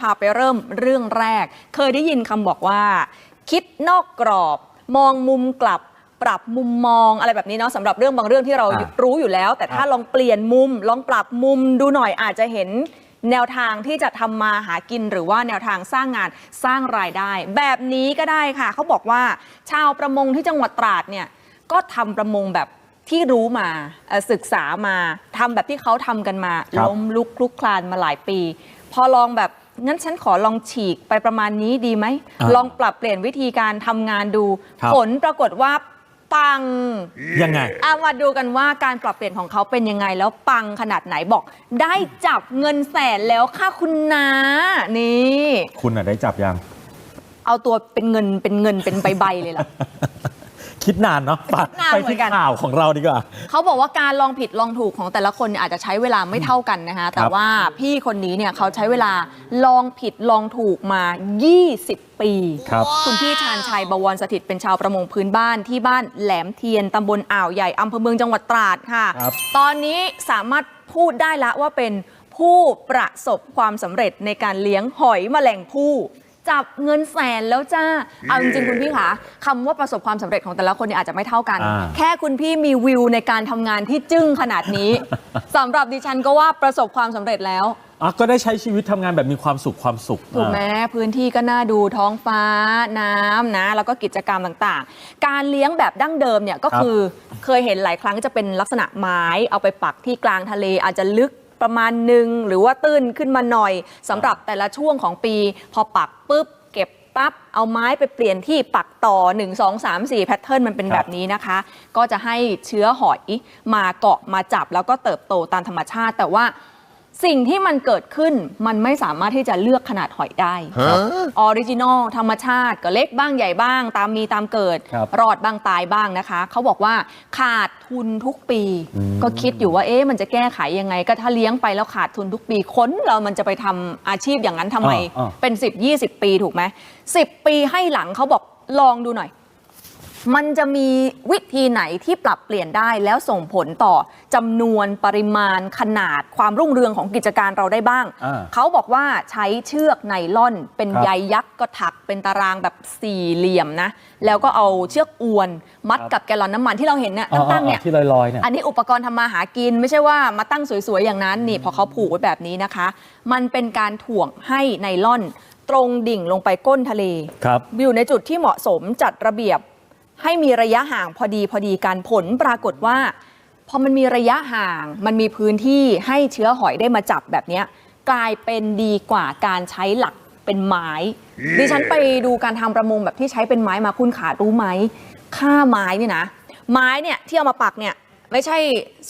พาไปเริ่มเรื่องแรก เคยได้ยินคำบอกว่า คิดนอกกรอบ มองมุมกลับ ปรับมุมมองอะไรแบบนี้เนาะสำหรับเรื่องบางเรื่องที่เราอะรู้อยู่แล้ว แต่ถ้าลองเปลี่ยนมุม ลองปรับมุมดูหน่อยอาจจะเห็นแนวทางที่จะทำมาหากินหรือว่าแนวทางสร้างงานสร้างรายได้ แบบนี้ก็ได้ค่ะ เขาบอกว่า ชาวประมงที่จังหวัดตราดเนี่ยก็ทำประมงแบบที่รู้มาเอ่อศึกษามาทำแบบที่เขาทำกันมาครับล้มลุกคลุกคลานมาหลายปี พอลองแบบ งั้นฉันขอลองฉีกไปประมาณนี้ดีไหม อ่าลองปรับเปลี่ยนวิธีการทำงานดู ครับ ผลปรากฏว่าปัง ยังไงเอามาดูกันว่าการปรับเปลี่ยนของเขาเป็นยังไงแล้วปังขนาดไหนบอก ได้จับเงินแสนแล้วค่ะคุณนานี่ คุณอะได้จับยัง เอาตัวเป็นเงินเป็นเงินเป็นใบๆเลยล่ะ คิดนานเนาะไปคิดนานไปเหมืที่อนกัน ข่าวของเราดีกว่า เขาบอกว่าการลองผิดลองถูกของแต่ละคนเนี่ยอาจจะใช้เวลาไม่เท่ากันนะคะ แต่ว่าพี่คนนี้เนี่ยเขาใช้เวลาลองผิดลองถูกมา 20 ปีครับคุณพี่ชาญชัยบวรสถิตเป็นชาวประมงพื้นบ้านที่บ้านแหลมเทียนตำบลอ่าวใหญ่อำเภอเมืองจังหวัดตราดค่ะ ครับตอนนี้สามารถพูดได้ละว่าเป็นผู้ประสบความสำเร็จในการเลี้ยงหอยแมลงภู่ จับเงินแสนแล้วจ้า เอาจริงๆ คุณพี่คะคำว่าประสบความสำเร็จของแต่ละคนเนี่ยอาจจะไม่เท่ากัน อ่า แค่คุณพี่มีวิวในการทำงานที่จึ้งขนาดนี้ สำหรับดิฉันก็ว่าประสบความสำเร็จแล้ว อะก็ได้ใช้ชีวิตทำงานแบบมีความสุขความสุขถูกไหมอะ พื้นที่ก็น่าดูท้องฟ้าน้ำนะ แล้วก็กิจกรรมต่างๆ การเลี้ยงแบบดั้งเดิมเนี่ยก็คือเคยเห็นหลายครั้งจะเป็นลักษณะไม้เอาไปปักที่กลางทะเลอาจจะลึก ประมาณหนึ่งหรือว่าตื้นขึ้นมาหน่อยสำหรับแต่ละช่วงของปี พอปักปุ๊บเก็บปั๊บเอาไม้ไปเปลี่ยนที่ปักต่อ 1 2 3 4แพทเทิร์นมันเป็นบแบบนี้นะคะ ก็จะให้เชื้อหอยมาเกาะมาจับแล้วก็เติบโตตามธรรมชาติ แต่ว่า สิ่งที่มันเกิดขึ้นมันไม่สามารถที่จะเลือกขนาดหอยได้ออริจินอลธรรมชาติก็เล็กบ้างใหญ่บ้าง ตามมีตามเกิดครับรอดบ้างตายบ้างนะคะ เขาบอกว่าขาดทุนทุกปีอืมก็คิดอยู่ว่าเอ๊ะมันจะแก้ไขยังไง ก็ถ้าเลี้ยงไปแล้วขาดทุนทุกปีค้นเรามันจะไปทำอาชีพอย่างนั้นทำไม อ่าอ่า เป็น 10 20 ปีถูกไหม10 ปีให้หลังเขาบอกลองดูหน่อย มันจะมีวิธีไหนที่ปรับเปลี่ยนได้แล้วส่งผลต่อจำนวนปริมาณขนาดความรุ่งเรืองของกิจการเราได้บ้าง อ่าเขาบอกว่าใช้เชือกไนล่อน เป็นครับใยยักษ์ก็ถักเป็นตารางแบบสี่เหลี่ยมนะ แล้วก็เอาเชือกอวน มัดครับ กับแกลลอนน้ำมันที่เราเห็นเนี่ยอ๋อตั้งๆเนี่ย ที่ลอยๆเนี่ย อันนี้อุปกรณ์ทำมาหากินไม่ใช่ว่ามาตั้งสวย ๆ อย่างนั้นนี่พอเขาผูกไว้แบบนี้นะคะ มันเป็นการถ่วงให้ไนล่อน ตรงดิ่งลงไปก้นทะเล ครับ อยู่ในจุดที่เหมาะสมจัดระเบียบ ให้มีระยะห่างพอดีพอดีการผลปรากฏว่าพอมันมีระยะห่างมันมีพื้นที่ให้เชื้อหอยได้มาจับแบบเนี้ยกลายเป็นดีกว่าการใช้หลักเป็นไม้ดิฉันไปดูการทำประมงแบบที่ใช้เป็นไม้มาคุณขารู้ไหมค่าไม้เนี่ยนะไม้เนี่ยที่เอามาปักเนี่ยไม่ใช่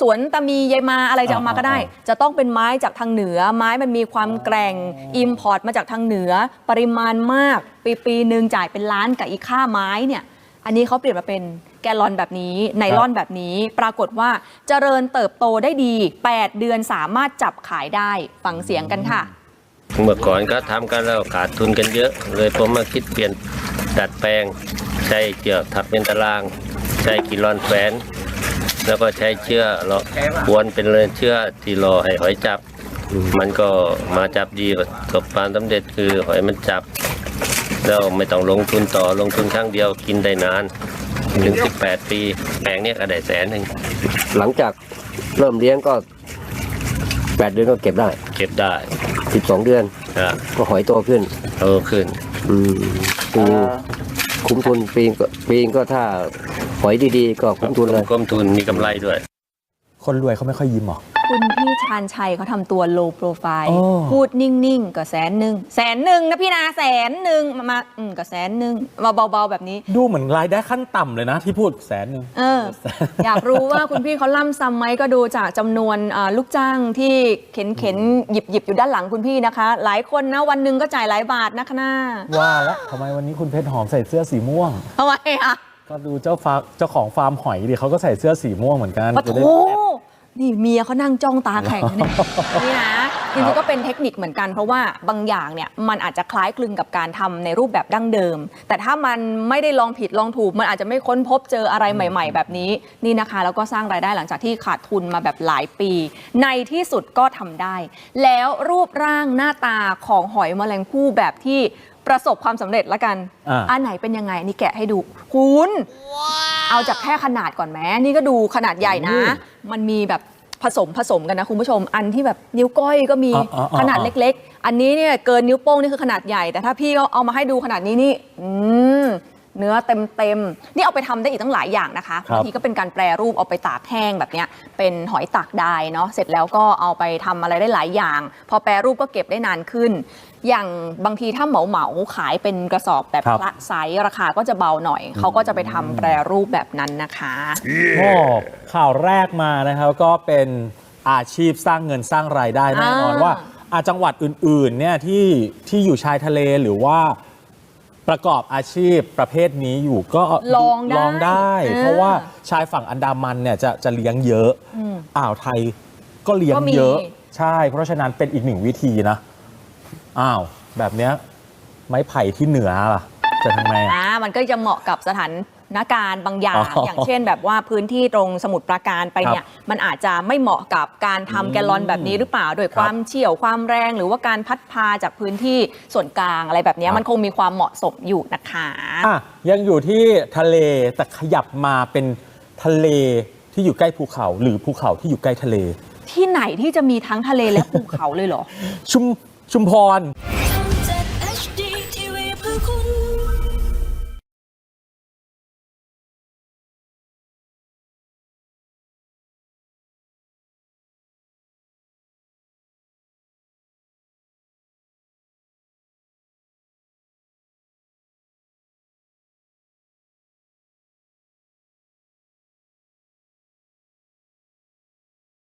สวนตะมียายมาอะไรจะเอามาก็ได้อ่าจะต้องเป็นไม้จากทางเหนือ ไม้มันมีความแกร่งอิมพอร์ตมาจากทางเหนือ ปริมาณมาก ปีปีหนึ่งจ่ายเป็นล้านกับอีกค่าไม้เนี่ย อันนี้เขาเปลี่ยนมาเป็นแกลลอนแบบนี้ ไนลอนแบบนี้ ปรากฏว่าเจริญเติบโตได้ดี 8 เดือนสามารถจับขายได้ ฟังเสียงกันค่ะ เมื่อก่อนก็ทำกันแล้วขาดทุนกันเยอะ เลยผมมาคิดเปลี่ยนดัดแปลง ใช้เจือกถักเป็นตาราง ใช้กิลอนแฝนแล้วก็ใช้เชือกเลาะกวนเป็นเลยเชือกที่รอให้หอยจับ มันก็มาจับดีประสบความสำเร็จคือหอยมันจับ แล้วไม่ต้องลงทุนต่อลงทุนครั้งเดียวกินได้นานถึง18ปี แปลงเนี้ยก็ได้แสนหนึ่งหลังจากเริ่มเลี้ยงก็แปดเดือนก็เก็บได้เก็บได้สิบสองเดือนอะก็หอยโตขึ้นโตขึ้น อืมปีคุ้มทุนปีก็ปีก็ถ้าหอยดีๆ ก็คุ้มทุนเลยก้มทุนมีกำไรด้วย คนรวยเขาไม่ค่อยยิ้มหรอคุณพี่ชาญชัยเขาทำตัว low profile โอ้พูดนิ่ง ๆ ก็แสนหนึ่งแสนหนึ่งนะพี่นาแสนหนึ่งมามาอืมก็แสนหนึ่งมาเบา ๆ แบบนี้ ดูเหมือนรายได้ขั้นต่ำเลยนะ ที่พูดแสนหนึ่งเออ อยากรู้ว่าคุณพี่เขาล่ำซ้ำไหมก็ดูจากจำนวนอ่าลูกจ้างที่เข็นเข็นหยิบหยิบอยู่ด้านหลังคุณพี่นะคะ หลายคนนะวันหนึ่งก็จ่ายหลายบาทนะคะหน้าว่าแล้วทำไมวันนี้คุณเพชรหอมใส่เสื้อสีม่วงทำไมอะก็ดูเจ้าฟาเจ้าของฟาร์มหอยดิเขาก็ใส่เสื้อสีม่วงเหมือนกันปะจะโถได้ นี่เมียเขานั่งจ้องตาแข็งเนี่ยนี่นะจริงๆก็เป็นเทคนิคเหมือนกัน เพราะว่าบางอย่างเนี่ยมันอาจจะคล้ายคลึงกับการทำในรูปแบบดั้งเดิม แต่ถ้ามันไม่ได้ลองผิดลองถูก มันอาจจะไม่ค้นพบเจออะไรใหม่ ๆ แบบนี้นี่นะคะ แล้วก็สร้างรายได้หลังจากที่ขาดทุนมาแบบหลายปี ในที่สุดก็ทำได้ แล้วรูปร่างหน้าตาของหอยแมลงภู่แบบที่ประสบความสำเร็จละกันอ่าอันไหนเป็นยังไงนี่แกะให้ดูคุณ เอาจากแค่ขนาดก่อนแม้นี่ก็ดูขนาดใหญ่นะ มันมีแบบผสมผสมกันนะคุณผู้ชม อันที่แบบนิ้วก้อยก็มีอ๋ออ๋ออ๋อขนาดเล็ก ๆ อันนี้เนี่ยเกินนิ้วโป้งนี่คือขนาดใหญ่ แต่ถ้าพี่เขาเอามาให้ดูขนาดนี้นี่ อืม เนื้อเต็มเต็มๆนี่เอาไปทำได้อีกตั้งหลายอย่างนะคะครับ บางทีก็เป็นการแปรรูปเอาไปตากแห้งแบบเนี้ยเป็นหอยตากดายเนาะเสร็จแล้วก็เอาไปทำอะไรได้หลายอย่าง พอแปรรูปก็เก็บได้นานขึ้น อย่างบางทีถ้าเหมาเหมาๆขายเป็นกระสอบแบบครับพระไซส์ราคาก็จะเบาหน่อย เขาก็จะไปทำแปรรูปแบบนั้นนะคะ โอ้ข่าวแรกมานะครับก็เป็นอาชีพสร้างเงินสร้างรายได้แน่นอนอ่าว่าอาจังหวัดอื่นๆเนี่ยที่ที่อยู่ชายทะเลหรือว่า ประกอบอาชีพประเภทนี้อยู่ก็ลองได้ลองได้อ่าเพราะว่าชายฝั่งอันดามันเนี่ยจะจะเลี้ยงเยอะอืมอ่าวไทยก็เลี้ยงก็มี เยอะ ใช่ เพราะฉะนั้นเป็นอีกหนึ่งวิธีนะ อ้าว แบบเนี้ยไม้ไผ่ที่เหนือล่ะ จะทำไงอะอ่ามันก็จะเหมาะกับสถาน การณ์บางอย่างอ๋อออย่างเช่น แบบว่าพื้นที่ตรงสมุทรปราการไปเนี่ยมันอาจจะไม่เหมาะกับการทำแกลลอนแบบนี้หรือเปล่าโดยครับความเฉี่ยวความแรง หรือว่าการพัดพาจากพื้นที่ส่วนกลางอะไรแบบเนี้ยครับมันคงมีความเหมาะสมอยู่นะคะอะยังอยู่ที่ทะเลแต่ขยับมาเป็นทะเลที่อยู่ใกล้ภูเขา หรือภูเขาที่อยู่ใกล้ทะเล ที่ไหนที่จะมีทั้งทะเลและภูเขาเลยเหรอ ชุมชุมพร